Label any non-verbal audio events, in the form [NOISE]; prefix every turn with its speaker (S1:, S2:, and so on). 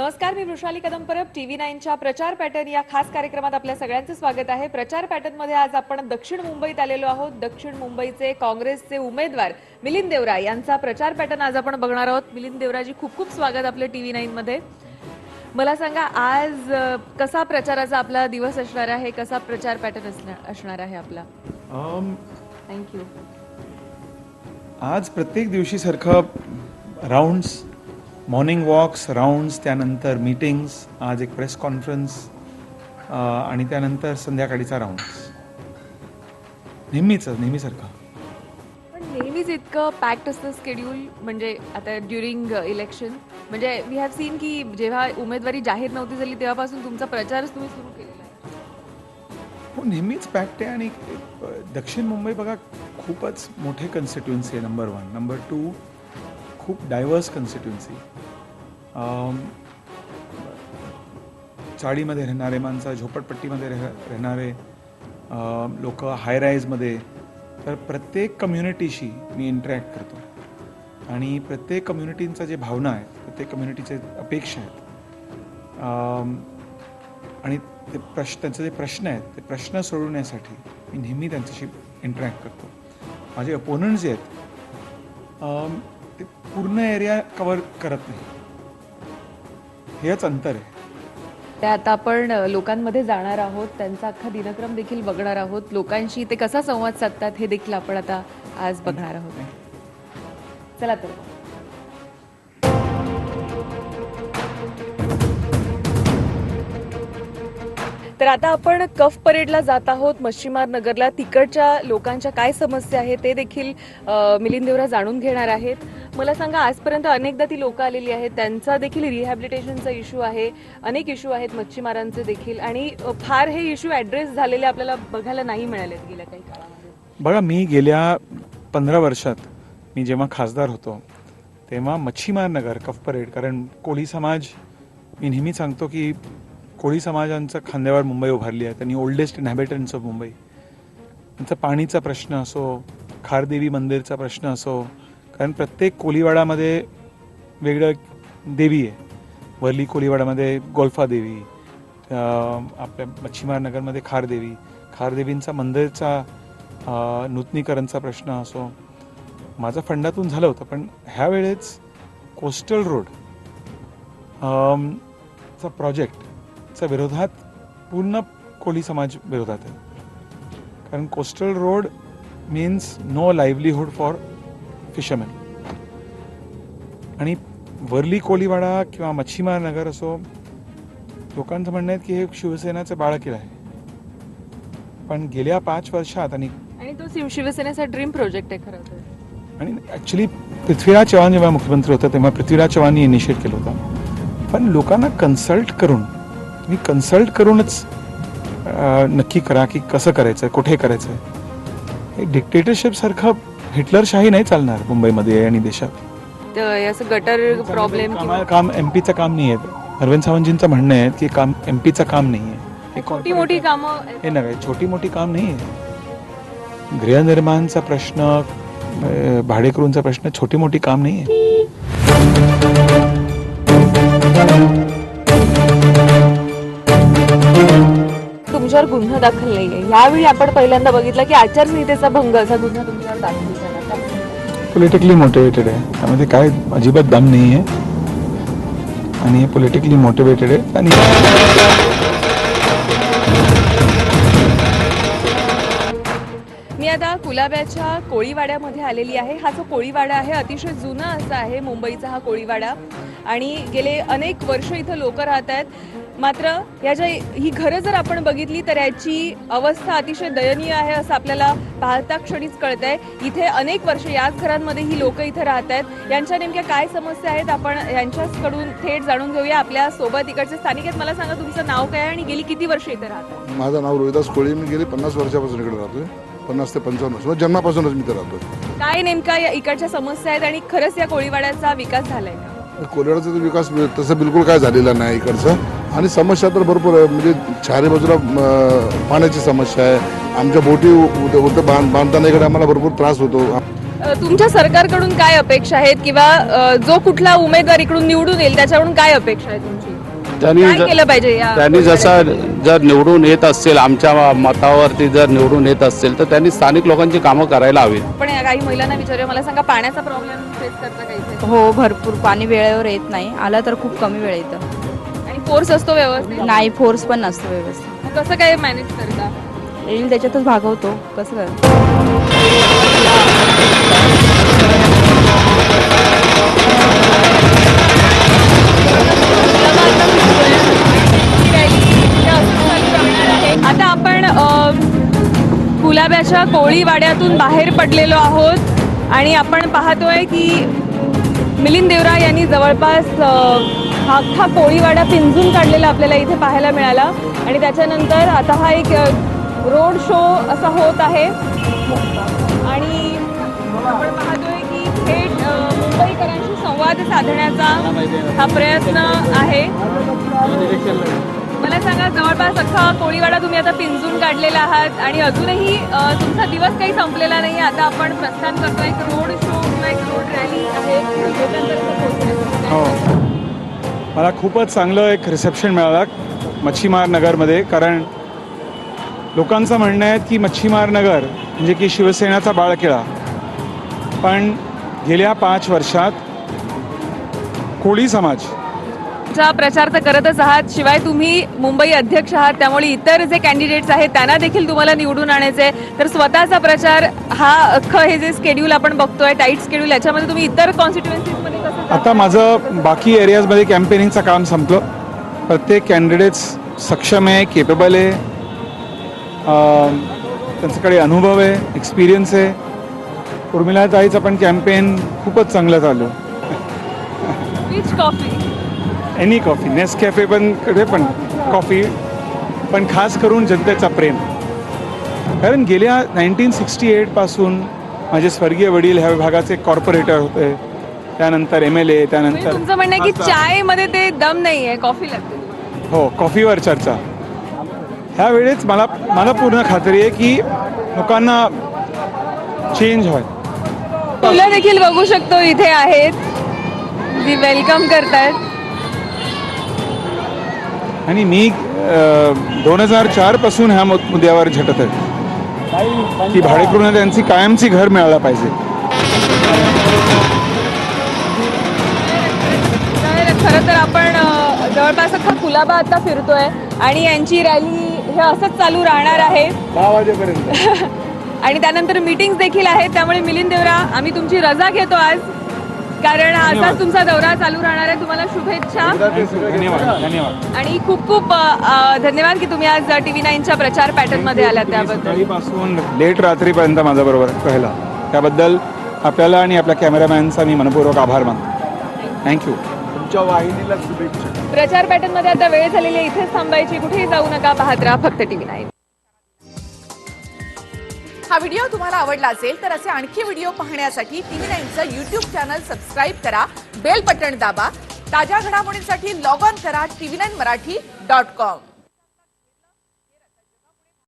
S1: नमस्कार मी वृषाली कदम परब टीव्ही नाईनच्या प्रचार पॅटर्न या खास कार्यक्रमात आपल्या सगळ्यांचं स्वागत आहे. प्रचार पॅटर्नमध्ये आज आपण दक्षिण मुंबईत आलेलो आहोत. दक्षिण मुंबईचे काँग्रेसचे उमेदवार मिलिंद देवरा यांचा प्रचार पॅटर्न आज आपण बघणार आहोत. मिलिंद देवराजी खूप खूप स्वागत आपलं टीव्ही नाईन मध्ये मला सांगा आज कसा प्रचाराचा आपला दिवस असणार आहे? कसा प्रचार पॅटर्न असणार आहे आपला? थँक्यू
S2: आज प्रत्येक दिवशी सारखं राऊंड्स मॉर्निंग वॉक्स राऊंड्स त्यानंतर मीटिंग्स आज एक प्रेस कॉन्फरन्स आणि त्यानंतर संध्याकाळीचा राऊंड्स. नेहमीच नेहमीसारखं.
S1: पण नेहमीच इतकं पॅक्ट असतं स्केड्यूल म्हणजे आता ड्युरिंग इलेक्शन म्हणजे वी हॅव सीन की जेव्हा उमेदवारी जाहीर नव्हती झाली तेव्हापासून तुमचा प्रचारच तुम्ही सुरू केलेला आहे.
S2: हो नेहमीच पॅक्ट आहे आणि दक्षिण मुंबई बघा खूपच मोठे कन्स्टिट्युन्सी आहे नंबर वन नंबर टू खूप डायव्हर्स कन्स्टिट्युन्सी चाळीमध्ये राहणारे माणसं झोपडपट्टीमध्ये राह राहणारे लोक हायराईजमध्ये तर प्रत्येक कम्युनिटीशी मी इंटरॅक्ट करतो. आणि प्रत्येक कम्युनिटींचा जे भावना आहेत प्रत्येक कम्युनिटीचे अपेक्षा आहेत आणि ते प्रश्न त्यांचे जे प्रश्न आहेत ते प्रश्न सोडवण्यासाठी मी नेहमी त्यांच्याशी इंटरॅक्ट करतो. माझे अपोनंट जे आहेत ते पूर्ण एरिया कवर करत नाही. हेच अंतर आहे.
S1: ते आता आपण लोकांमध्ये जाणार आहोत त्यांचा अख्खा दिनक्रम देखील बघणार आहोत. लोकांशी ते कसा संवाद साधतात हे देखील आपण आता आज बघणार आहोत. चला तर. तर आता आपण कफ परेडला जात आहोत. मच्छीमार नगरला तिकडच्या लोकांच्या काय समस्या आहेत ते देखील मिलिंद देवरा जाणून घेणार आहेत. मला सांगा आजपर्यंत अनेकदा ती लोक आलेली आहेत. त्यांचा देखील रिहॅबिलिटेशनचा इश्यू आहे. अनेक इश्यू आहेत मच्छीमारांचे देखील. आणि फार हे इश्यू ॲड्रेस झालेले आपल्याला बघायला नाही मिळाले गेल्या काही काळामध्ये.
S2: बघा मी गेल्या पंधरा वर्षात मी जेव्हा खासदार होतो तेव्हा मच्छीमार नगर कफ परेड कारण कोळी समाज मी नेहमी सांगतो की कोळी समाजांचं खांद्यावर मुंबई उभारली आहे. त्यांनी ओल्डेस्ट इन्हॅबिटन्स ऑफ मुंबई. त्यांचा पाणीचा प्रश्न असो खारदेवी मंदिरचा प्रश्न असो कारण प्रत्येक कोळीवाडामध्ये वेगळं देवी आहे. वर्ली कोळीवाडामध्ये गोल्फा देवी आपल्या मच्छीमार नगरमध्ये खारदेवी खारदेवींचा मंदिरचा नूतनीकरणचा प्रश्न असो माझं फंडातून झालं होतं पण ह्या वेळेस कोस्टल रोड चा प्रोजेक्टचा विरोधात पूर्ण कोळी समाज विरोधात आहे. कारण coastal road means no livelihood for fisherman आणि वर्ली कोळीवाडा किंवा मच्छीमार नगर असो लोकांचं म्हणणं आहे की हे शिवसेनाचं बाळकिड आहे. पण गेल्या पाच वर्षात आणि
S1: आणि तो शिव- शिवसेनेचा ड्रीम प्रोजेक्ट आहे खरं तर.
S2: आणि ॲक्च्युली पृथ्वीराज चव्हाण जेव्हा मुख्यमंत्री होता तेव्हा पृथ्वीराज चव्हाणनी इनिशिएट केलं होतं. पण लोकांना कन्सल्ट करून तुम्ही कन्सल्ट करूनच नक्की करा की कसं करायचं कुठे करायचं एक डिक्टेटरशिप सारखं हिटलरशाही नाही चालणार मुंबईमध्ये आणि देशात.
S1: तर असं गटर प्रॉब्लेम
S2: कामा- काम एमपीचं काम नाही आहे. अरविंद सावंतजींचं म्हणणं आहे की काम एमपीचं काम नाही आहे.
S1: छोटी मोठी कामं
S2: हे नव्हे छोटी मोठी काम नाही आहे. गृहनिर्माणचा प्रश्न अं, भाडेकरूंचा प्रश्न छोटी मोठी काम नाही आहे.
S1: गुन्हा दाखल नाहीये. यावेळी आपण पहिल्यांदा बघितलं की आचारसंहितेचा भंग असा गुन्हा तुमच्यावर दाखल झाला?
S2: पॉलिटिकली मोटिवेटेड आहे. त्यामध्ये काय अजिबात दम नाही आहे आणि हे पॉलिटिकली मोटिवेटेड आहे. आणि
S1: मी आता कुलाब्याच्या कोळीवाड्यामध्ये आलेली आहे. हा जो कोळीवाडा आहे अतिशय जुना असा आहे मुंबईचा हा कोळीवाडा. आणि गेले अनेक वर्ष इथं लोक राहत आहेत. मात्र याच्या ही घरं जर आपण बघितली तर याची अवस्था अतिशय दयनीय आहे असं आपल्याला पाहता क्षणीच कळत आहे इथे अनेक वर्ष याच घरांमध्ये ही लोक इथं राहत आहेत यांच्या नेमक्या काय समस्या आहेत आपण यांच्याकडून थेट जाणून घेऊया आपल्यासोबत इकडचे स्थानिक आहेत. मला सांगा तुमचं नाव काय आहे आणि गेली किती वर्ष इथे राहतात
S3: माझं नाव रोहिदास कोळी. मी गेली पन्नास वर्षापासून इकडे राहतोय. पन्नास ते पंचावन्न वर्ष. जन्मापासूनच मी इथे राहतोय.
S1: काय नेमका या इकडच्या समस्या आहेत आणि खरंच या कोळीवाड्याचा विकास झालाय का?
S3: कोल्हाड्याचा तर विकास तसं बिलकुल काय झालेला नाही इकडचा. आणि समस्या तर भरपूर आहे. म्हणजे चारी बाजूला पाण्याची समस्या आहे. आमच्या बोटी बांधताना इकडे आम्हाला भरपूर त्रास होतो.
S1: तुमच्या सरकारकडून काय अपेक्षा आहेत किंवा जो कुठला उमेदवार इकडून निवडून येईल त्याच्याकडून काय अपेक्षा आहे तुमची?
S4: त्यांनी
S1: काय
S4: ज-
S1: केलं पाहिजे या
S4: त्यांनी जसा जर निवडून येत असतील आमच्या मतावरती जर निवडून येत असतील तर त्यांनी स्थानिक लोकांची कामं करायला हवीत.
S1: पण या काही महिलांना विचारूया मला सांगा पाण्याचा प्रॉब्लेम फेस करता का इथे?
S5: हो भरपूर. पाणी वेळेवर येत नाही. आलं तर खूप कमी वेळ येतं.
S1: फोर्स असतो व्यवस्थित?
S5: नाही फोर्स पण नसतो व्यवस्थित.
S1: मग कसं काय मॅनेज करता?
S5: येईल त्याच्यातच भागवतो. कसं काय
S1: आता आपण अ, गुलाब्याच्या कोळीवाड्यातून बाहेर पडलेलो आहोत आणि आपण पाहतोय की मिलिंद देवरा यांनी जवळपास अ, अख्खा कोळीवाडा पिंजून काढलेला आपल्याला इथे पाहायला मिळाला. आणि त्याच्यानंतर आता हा एक रोड शो असा होत आहे. आणि आपण पाहतोय की थेट मुंबईकरांशी संवाद साधण्याचा हा प्रयत्न आहे. मला सांगा जवळपास अख्खा कोळीवाडा तुम्ही आता पिंजून काढलेला आहात. आणि अजूनही तुमचा दिवस काही संपलेला नाही. आता आपण प्रस्थान करतो एक रोड शो किंवा एक
S2: मला खूपच चांगलं एक रिसेप्शन मिळालं मच्छीमार नगरमध्ये कारण लोकांचं म्हणणं आहे की मच्छीमार नगर म्हणजे की शिवसेनाचा बाळकिळा. पण गेल्या पाच वर्षात कोळी समाज
S1: चा प्रचार तर करतच आहात. शिवाय तुम्ही मुंबई अध्यक्ष आहात त्यामुळे इतर जे कॅन्डिडेट्स आहेत त्यांना देखील तुम्हाला निवडून आणायचे तर स्वतःचा प्रचार हा अख्खं हे जे स्केड्यूल आपण बघतोय टाईट स्केड्यूल याच्यामध्ये तुम्ही इतर कॉन्स्टिट्युएन्सीमध्ये
S2: आता माझं बाकी एरियाजमध्ये कॅम्पेनिंगचं काम संपलं. प्रत्येक कॅन्डिडेट्स सक्षम आहे केपेबल आहे. त्यांच्याकडे अनुभव आहे एक्सपिरियन्स आहे. उर्मिला ताईचं पण कॅम्पेन खूपच चांगलं चालू? एनी कॉफी नेस कॅफे पण कडे पण कॉफी पण खास करून जनतेचा प्रेम. कारण गेल्या नाईन्टीन सिक्स्टी एटपासून माझे स्वर्गीय वडील ह्या विभागाचे कॉर्पोरेटर होते. त्यानंतर एम एल ए
S1: म्हणजे
S2: त्यानंतर
S1: तुमचं म्हणणं आहे की
S2: खासदार.
S1: चायमध्ये ते दम नाही आहे कॉफी लागते
S2: हो कॉफीवर चर्चा. ह्यावेळेस मला मला पूर्ण खात्री आहे की लोकांना चेंज होय
S1: मुलं देखील बघू शकतो इथे आहेत. जी वेलकम करतायत.
S2: आणि मी दोन हजार चारपासून ह्या मुद- मुद्द्यावर झटत आहे. की भाडेकरूंना त्यांची कायमची घर मिळायला पाहिजे.
S1: खरं तर आपण जवळपास अख्खा कुलाबा आता फिरतोय आणि यांची रॅली हे असंच चालू राहणार आहे.
S2: दहा वाजेपर्यंत. [LAUGHS]
S1: आणि त्यानंतर मीटिंग देखील आहेत त्यामुळे मिलिंद देवरा आम्ही तुमची रजा घेतो आज. कारण असाच तुमचा दौरा चालू राहणार आहे. तुम्हाला शुभेच्छा.
S2: धन्यवाद धन्यवाद.
S1: आणि खूप खूप धन्यवाद की तुम्ही आज टीव्ही नाईनच्या प्रचार पॅटर्नमध्ये आलात त्याबद्दल.
S2: लेट रात्रीपर्यंत माझ्याबरोबर राहिला. त्याबद्दल आपल्याला आणि आपल्या कॅमेरामॅनचा मी मनपूर्वक आभार मानतो. थँक्यू तुमच्या वाहिनीला शुभेच्छा.
S1: प्रचार पॅटर्नमध्ये आता वेळ झालेली आहे. इथेच थांबायची. कुठेही जाऊ नका. पाहत राहा फक्त टीव्ही नाईन.
S6: हा व्हिडिओ तुम्हाला आवडला असेल तर असे आणखी व्हिडिओ पाहण्यासाठी टीव्ही नाईनचं युट्यूब चॅनल सबस्क्राईब करा. बेल बटण दाबा. ताज्या घडामोडींसाठी लॉग ऑन करा TV nine Marathi dot com.